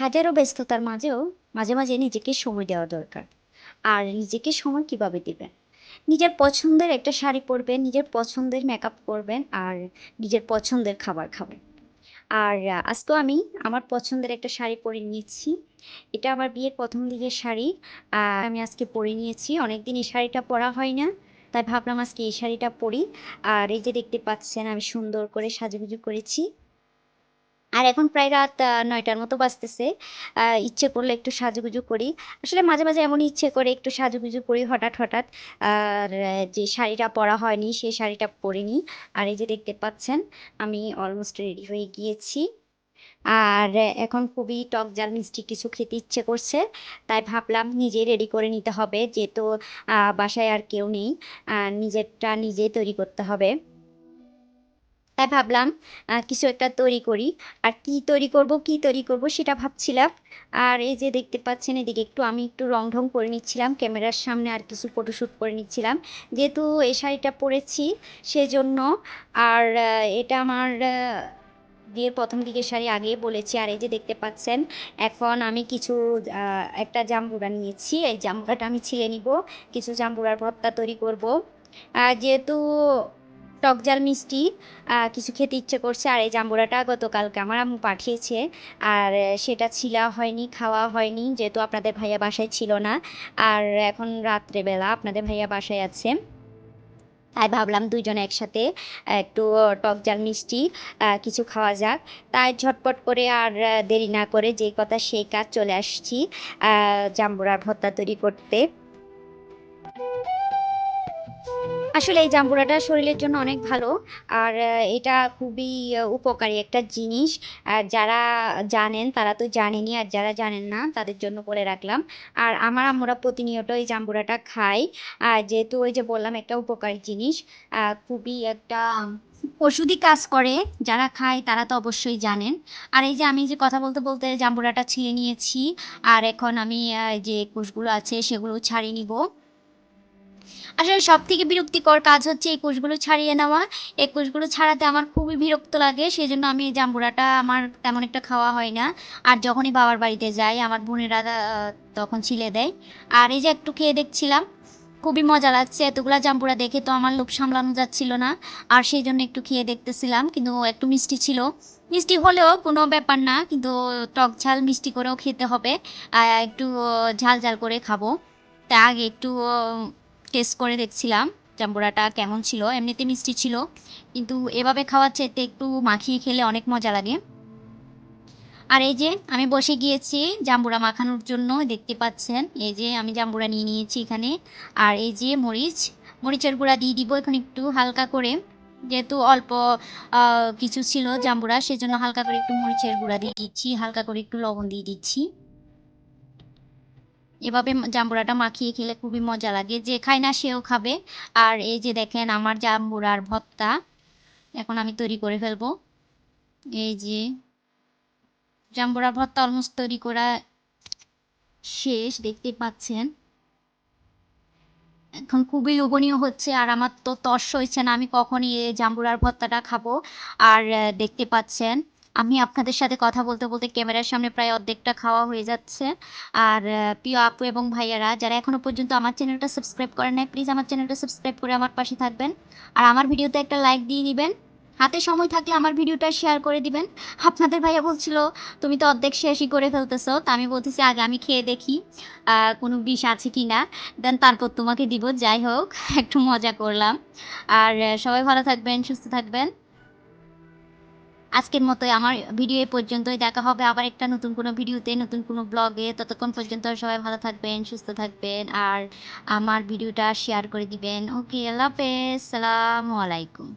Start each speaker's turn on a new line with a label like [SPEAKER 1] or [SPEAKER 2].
[SPEAKER 1] হাজারো ব্যস্ততার মাঝেও মাঝে মাঝে নিজেকে সময় দেওয়া দরকার। আর নিজেকে সময় কীভাবে দিবেন? নিজের পছন্দের একটা শাড়ি পরবেন নিজের পছন্দের মেকআপ করবেন আর নিজের পছন্দের খাবার খাবেন। আর আহ, আজকেও আমি আমার পছন্দের একটা শাড়ি পরে নিয়েছি। এটা আমার বিয়ের প্রথম দিকের শাড়ি। আমি আজকে পরে নিয়েছি। অনেকদিন এই শাড়িটা পরা হয় না তাই ভাবলাম আজকে এই শাড়িটা পরি। আর এই যে দেখতে পাচ্ছেন আমি সুন্দর করে সাজুগুজু করেছি। আর এখন প্রায় রাত নয়টার মতো বাজতেছে। ইচ্ছে করলে একটু সাজুগুজু করি। আসলে মাঝে মাঝে এমন ইচ্ছে করে একটু সাজুগুজু করি হঠাৎ হঠাৎ। আর যে শাড়িটা পরা হয়নি সেই শাড়িটা পরে নিই আর এই যে দেখতে পাচ্ছেন, আমি অলমোস্ট রেডি হয়ে গিয়েছি। আর এখন খুবই টক ঝাল মিষ্টি কিছু খেতে ইচ্ছে করছে। তাই ভাবলাম নিজেই রেডি করে নিতে হবে। যেহেতু বাসায় আর কেউ নেই নিজেরটা নিজেই তৈরি করতে হবে। তাই ভাবলাম কিছু একটা তৈরি করি। আর কি তৈরি করব, কি তৈরি করব সেটা ভাবছিলাম। আর এই যে দেখতে পাচ্ছেন এদিকে একটু আমি একটু রং ঢং করে নিচ্ছিলাম, ক্যামেরার সামনে আর কিছু ফটোশ্যুট করে নিচ্ছিলাম। যেহেতু এই শাড়িটা পরেছি সেজন্য, আর এটা আমার বিয়ের প্রথম দিকের শাড়ি আগেই বলেছি। আর এই যে দেখতে পাচ্ছেন, এখন আমি কিছু একটা জাম্বুরা নিয়েছি। এই জাম্বুরাটা আমি ছিলে নিব, কিছু জাম্বুরার ভর্তা তৈরি করব। আর যেহেতু টক ঝাল মিষ্টি কিছু খেতে ইচ্ছে করছে। আর এই জাম্বুরাটা গতকালকে আমার আম্মু পাঠিয়েছে। আর সেটা ছিলা হয়নি, খাওয়া হয়নি, যেহেতু আপনাদের ভাইয়া বাসায় ছিল না। আর এখন রাত্রেবেলা আপনাদের ভাইয়া বাসায় আছে। তাই ভাবলাম দুইজনে একসাথে একটু টক ঝাল মিষ্টি কিছু খাওয়া যাক। তাই ঝটপট করে আর দেরি না করে যেই কথা সেই কাজ চলে আসছি জাম্বুরার ভর্তা তৈরি করতে। আসলে এই জাম্বুরাটা শরীরের জন্য অনেক ভালো। আর এটা খুবই উপকারী একটা জিনিস। আর যারা জানেন, তারা তো জানেনই। আর যারা জানেন না, তাদের জন্য বলে রাখলাম। আর আমার আমরা প্রতিনিয়ত এই জাম্বুরাটা খাই আর যেহেতু ওই যে বললাম, একটা উপকারী জিনিস খুবই একটা ওষুধি কাজ করে। যারা খায়, তারা তো অবশ্যই জানেন। আর এই যে আমি যে কথা বলতে বলতে জাম্বুরাটা ছিঁড়ে নিয়েছি, আর এখন আমি যে কোষগুলো আছে, সেগুলো ছাড়িয়ে নিব। আসলে সব থেকে বিরক্তিকর কাজ হচ্ছে এই কোষগুলো ছাড়িয়ে নেওয়া। এই কোষগুলো ছাড়াতে আমার খুবই বিরক্ত লাগে সেই জন্য আমি এই জাম্বুরাটা আমার তেমন একটা খাওয়া হয় না। আর যখনই বাবার বাড়িতে যাই, আমার বোনেরা তখন ছিলে দেয়। আর এই যে একটু খেয়ে দেখছিলাম, খুবই মজা লাগছে। এতগুলা জাম্বুরা দেখে তো আমার লোভ সামলানো যাচ্ছিল না। আর সেই জন্য একটু খেয়ে দেখতেছিলাম, কিন্তু একটু মিষ্টি ছিল। মিষ্টি হলেও কোনো ব্যাপার না, কিন্তু টক ঝাল মিষ্টি করেও খেতে হবে। একটু ঝাল ঝাল করে খাব। তা আগে একটু টেস্ট করে দেখছিলাম, জাম্বুরাটা কেমন ছিল, এমনিতে মিষ্টি ছিল, কিন্তু এভাবে খাওয়ার চাইতে একটু মাখিয়ে খেলে অনেক মজা লাগে। আর এই যে আমি বসে গিয়েছি জাম্বুরা মাখানোর জন্য, দেখতে পাচ্ছেন, এই যে আমি জাম্বুরা নিয়ে নিয়েছি এখানে। আর এই যে মরিচ, মরিচের গুঁড়া দিয়ে দিব এখন একটু হালকা করে, যেহেতু অল্প কিছু ছিল জাম্বুরা, সেজন্য হালকা করে একটু মরিচের গুঁড়া দিয়ে দিচ্ছি, হালকা করে একটু লবণ দিয়ে দিচ্ছি। এভাবে জাম্বুরাটা মাখিয়ে খেলে খুবই মজা লাগে। যে খায় না সেও খাবে। আর এই যে দেখেন আমার জাম্বুরার ভর্তা, এখন আমি তৈরি করে ফেলব। এই যে জাম্বুরার ভর্তা অলমোস্ট তৈরি করা শেষ দেখতে পাচ্ছেন। এখন খুবই লোভনীয় হচ্ছে আর আমার তো তর্স হয়েছে না, আমি কখনই এই জাম্বুরার ভর্তাটা খাব। আর দেখতে পাচ্ছেন আমি আপনাদের সাথে কথা বলতে বলতে ক্যামেরার সামনে প্রায় অর্ধেকটা খাওয়া হয়ে যাচ্ছে। আর প্রিয় আপু এবং ভাইয়ারা, যারা এখনও পর্যন্ত আমার চ্যানেলটা সাবস্ক্রাইব করেন নাই, প্লিজ আমার চ্যানেলটা সাবস্ক্রাইব করে আমার পাশে থাকবেন। আর আমার ভিডিওতে একটা লাইক দিয়ে দিবেন। হাতে সময় থাকলে আমার ভিডিওটা শেয়ার করে দিবেন। আপনাদের ভাইয়া বলছিল, তুমি তো অর্ধেক শেষই করে ফেলতেছো। তা আমি বলতেছি, আগে আমি খেয়ে দেখি কোনো বিষ আছে কি না দেন তারপর তোমাকে দিব। যাই হোক, একটু মজা করলাম। আর, সবাই ভালো থাকবেন, সুস্থ থাকবেন। আজকের মতোই আমার ভিডিও এ পর্যন্তই। দেখা হবে আবার একটা নতুন কোনো ভিডিওতে, নতুন কোনো ব্লগে ততক্ষণ পর্যন্ত সবাই ভালো থাকবেন, সুস্থ থাকবেন, আর আমার ভিডিওটা শেয়ার করে দিবেন। ওকে আল্লাহ হাফেজ। সালামু আলাইকুম।